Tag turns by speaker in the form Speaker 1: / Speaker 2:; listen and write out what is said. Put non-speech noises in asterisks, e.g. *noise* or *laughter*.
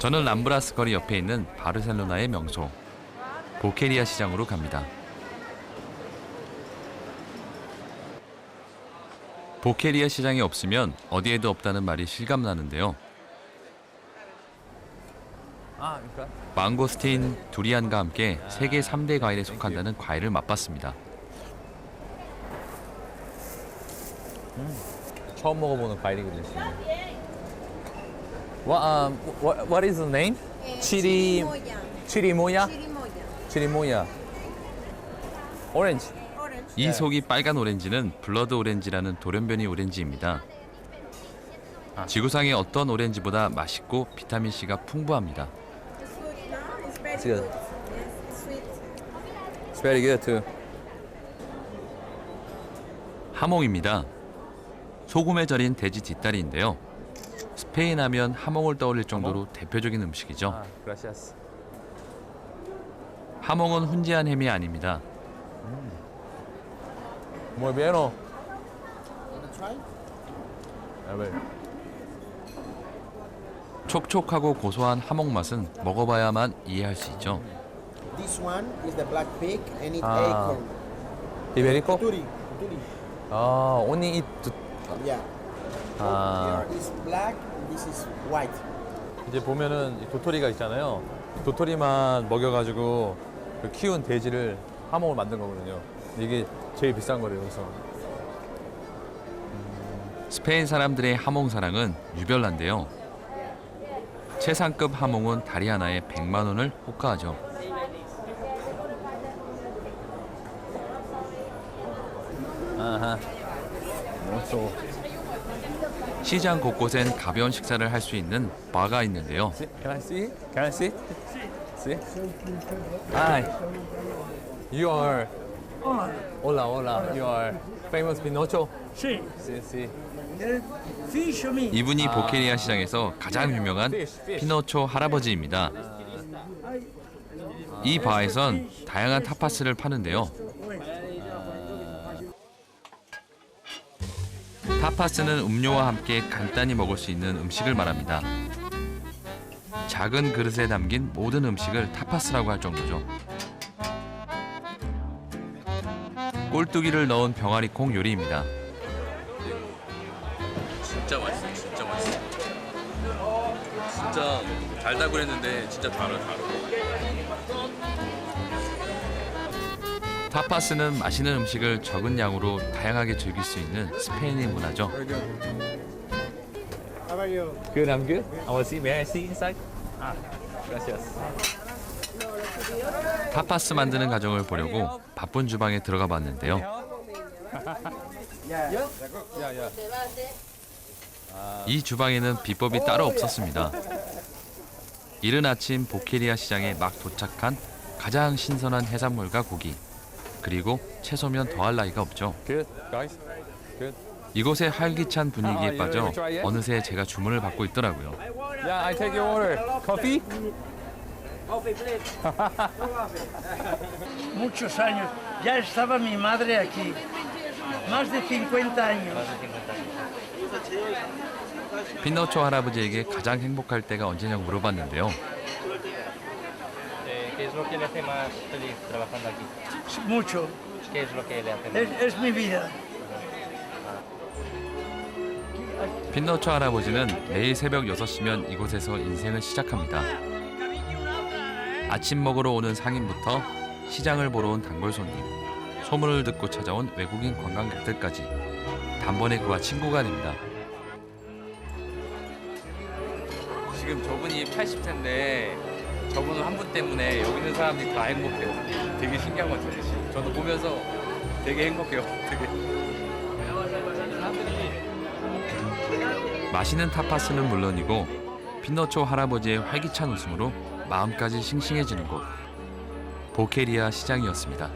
Speaker 1: 저는 람브라스 거리 옆에 있는 바르셀로나의 명소 보케리아 시장으로 갑니다. 보케리아 시장이 없으면 어디에도 없다는 말이 실감나는데요. 망고스틴, 두리안과 함께 세계 3대 과일에 속한다는 과일을 맛봤습니다.
Speaker 2: 처음 먹어보는 과일이거든요. What, um, what, what is the name? Chiri,
Speaker 3: Chirimoya.
Speaker 2: chirimoya?
Speaker 3: Orange.
Speaker 1: 이 속이 빨간 오렌지는 블러드 오렌지라는 돌연변이 오렌지입니다. 지구상의 어떤 오렌지보다 맛있고 비타민 C가 풍부합니다.
Speaker 3: It's good. It's very
Speaker 2: good too.
Speaker 1: 하몽입니다. 소금에 절인 돼지 뒷다리인데요. 스페인 하면 하몽을 떠올릴 정도로 대표적인 음식이죠.
Speaker 2: 아, gracias.
Speaker 1: 하몽은 훈제한 햄이 아닙니다.
Speaker 2: Muy bien. ¿o? A ver.
Speaker 1: 촉촉하고 고소한 하몽 맛은 먹어봐야만 이해할 수 있죠.
Speaker 4: This one is the black pig and it
Speaker 2: Ah.
Speaker 4: acorn.
Speaker 2: Iberico?
Speaker 4: Turi, turi.
Speaker 2: 아, only eat. 두-
Speaker 4: Yeah.
Speaker 2: 아,
Speaker 4: Here is black, this is white.
Speaker 2: 이제 보면은 이 도토리가 있잖아요. 도토리만 먹여가지고 그 키운 돼지를 하몽을 만든 거거든요. 이게 제일 비싼 거래요. 그래서
Speaker 1: 스페인 사람들의 하몽 사랑은 유별난데요. 최상급 하몽은 다리 하나에 100만 원을 호가하죠.
Speaker 2: 아하. 또
Speaker 1: 시장 곳곳엔 가벼운 식사를 할 수 있는 바가 있는데요.
Speaker 2: Can I see? Can I see? See? Hi. You are. Hola, hola. You are famous Pinocho.
Speaker 5: Fish o meat?
Speaker 1: 이분이 보케리아 시장에서 가장 유명한 피노초 할아버지입니다. 이 바에선 다양한 타파스를 파는데요. 타파스는 음료와 함께 간단히 먹을 수 있는 음식을 말합니다. 작은 그릇에 담긴 모든 음식을 타파스라고 할 정도죠. 꼴뚜기를 넣은 병아리콩 요리입니다. 진짜 맛있어, 진짜 맛있어. 진짜 달다 그랬는데 진짜 달아, 달아. 타파스는 맛있는 음식을 적은 양으로 다양하게 즐길 수 있는 스페인의 문화죠.
Speaker 2: Good, I'm good. I want to see. May I see inside? Ah, gracias.
Speaker 1: 타파스 만드는 과정을 보려고 바쁜 주방에 들어가 봤는데요. 이 주방에는 비법이 따로 없었습니다. 이른 아침 보케리아 시장에 막 도착한 가장 신선한 해산물과 고기 그리고 채소면 더할 나위가 없죠. 이곳의 활기찬 분위기에
Speaker 2: 아,
Speaker 1: 빠져? 어느새 제가 주문을 받고 있더라고요.
Speaker 2: Yeah, I take your order. Coffee?
Speaker 5: Muchos años. Ya estaba mi madre aquí. Más de 50 años.
Speaker 1: 피노초 할아버지에게 가장 행복할 때가 언제냐고 물어봤는데요.
Speaker 6: ¿Qué es lo que le hace más feliz trabajando aquí?
Speaker 5: Mucho.
Speaker 6: ¿Qué es lo que le hace más?
Speaker 5: Es, es mi vida.
Speaker 1: 피노초 할아버지는 매일 새벽 6시면 이곳에서 인생을 시작합니다. 아침 먹으러 오는 상인부터 시장을 보러 온 단골 손님, 소문을 듣고 찾아온 외국인 관광객들까지 단번에 그와 친구가 됩니다. 지금 저분이 80세인데 저분 한 분 때문에 여기 있는 사람들이 다 행복해요. 되게 신기한 것 같아요. 저도 보면서 되게 행복해요. *laughs* 되게. 맛있는 타파스는 물론이고 피노초 할아버지의 활기찬 웃음으로 마음까지 싱싱해지는 곳 보케리아 시장이었습니다.